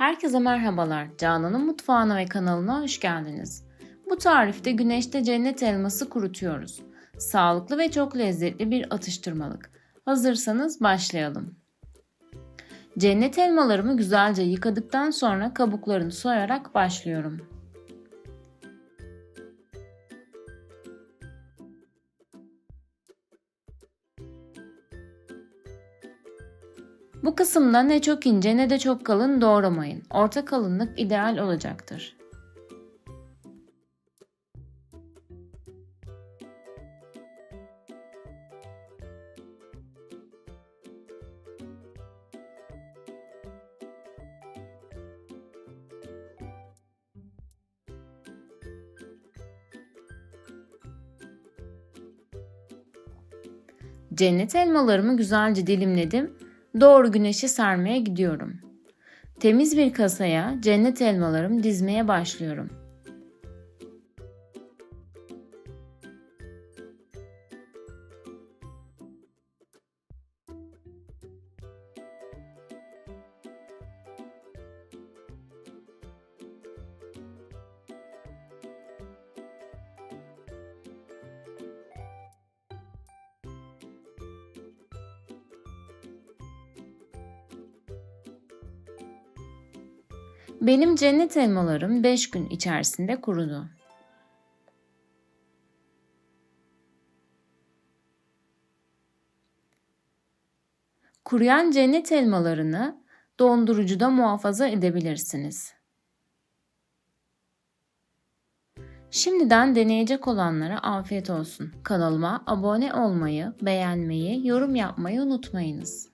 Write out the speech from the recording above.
Herkese merhabalar. Canan'ın mutfağına ve kanalına hoş geldiniz. Bu tarifte güneşte cennet elması kurutuyoruz. Sağlıklı ve çok lezzetli bir atıştırmalık. Hazırsanız başlayalım. Cennet elmalarımı güzelce yıkadıktan sonra kabuklarını soyarak başlıyorum. Bu kısımda ne çok ince ne de çok kalın doğramayın. Orta kalınlık ideal olacaktır. Cennet elmalarımı güzelce dilimledim Doğru güneşe sermeye gidiyorum. Temiz bir kasaya cennet elmalarımı dizmeye başlıyorum. Benim cennet elmalarım 5 gün içerisinde kurudu. Kuruyan cennet elmalarını dondurucuda muhafaza edebilirsiniz. Şimdiden deneyecek olanlara afiyet olsun. Kanalıma abone olmayı, beğenmeyi, yorum yapmayı unutmayınız.